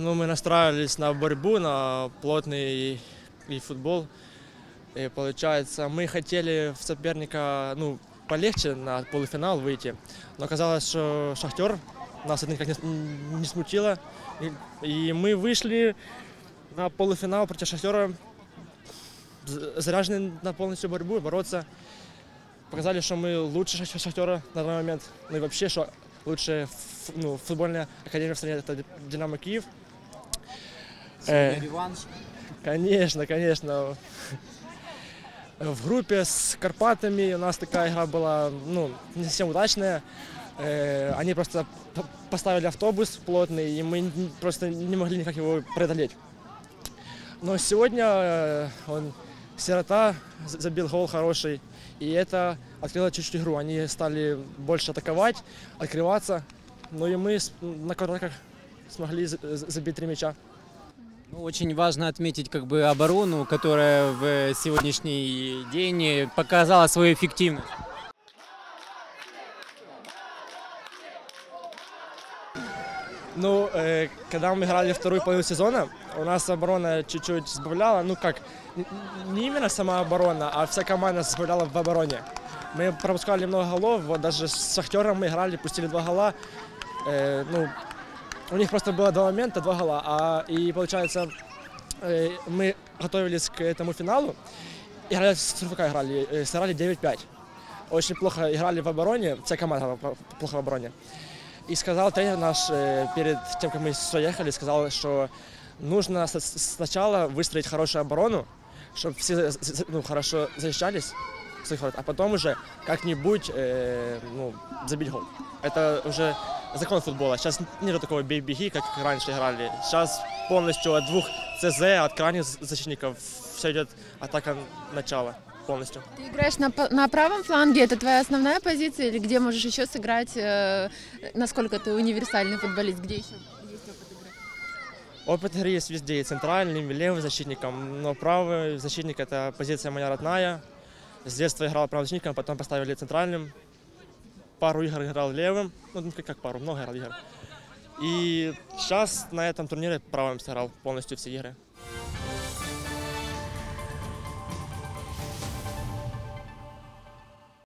Ну, мы настраивались на борьбу, на плотный и футбол. И получается, мы хотели в соперника, ну, полегче на полуфинал выйти. Но оказалось, что Шахтер нас это никак не, не смутило. И, и мы вышли на полуфинал против Шахтера з- заряженные на полностью борьбу, бороться. Показали, что мы лучше Шах- Шахтера на данный момент. Ну и вообще, что лучшая ну, футбольная академия в стране это Динамо Киев. Э, реванш. Конечно, конечно. В группе с Карпатами у нас такая игра была, ну, не совсем удачная. Э, Они просто поставили автобус плотный, и мы просто не могли никак его преодолеть. Но сегодня э, он сирота забил гол хороший, и это открыло чуть-чуть игру. Они стали больше атаковать, открываться. Ну и мы на контратаках смогли забить три мяча. Ну, очень важно отметить как бы оборону, которая в сегодняшний день показала свою эффективность. Ну, э, когда мы играли вторую половину сезона, у нас оборона чуть-чуть сбавляла. Ну как, не именно сама оборона, а вся команда сбавляла в обороне. Мы пропускали много голов, вот даже с Шахтером мы играли, пустили два гола. Э, ну, у них просто было два момента, два гола. А, и получается, э, мы готовились к этому финалу, играли с РФК играли, э, сыграли 9-5. Очень плохо играли в обороне, вся команда плохо в обороне. И сказал тренер наш э, перед тем, как мы сюда ехали, сказал, что нужно сначала выстроить хорошую оборону, чтобы все ну, хорошо защищались, а потом уже как-нибудь э, ну, забить гол. Это уже закон футбола. Сейчас нет такого бей-беги, как раньше играли. Сейчас полностью от двух ЦЗ, от крайних защитников все идет атака начала полностью. Ты играешь на, на правом фланге, это твоя основная позиция, или где можешь еще сыграть, э, насколько ты универсальный футболист, где еще есть опыт игры? Опыт игры есть везде, и центральным, и левым защитником, но правый защитник – это позиция моя родная. С детства играл правым защитником, потом поставили центральным. Пару игр играл левым, ну как пару, много играл игр. И сейчас на этом турнире правым сыграл полностью все игры.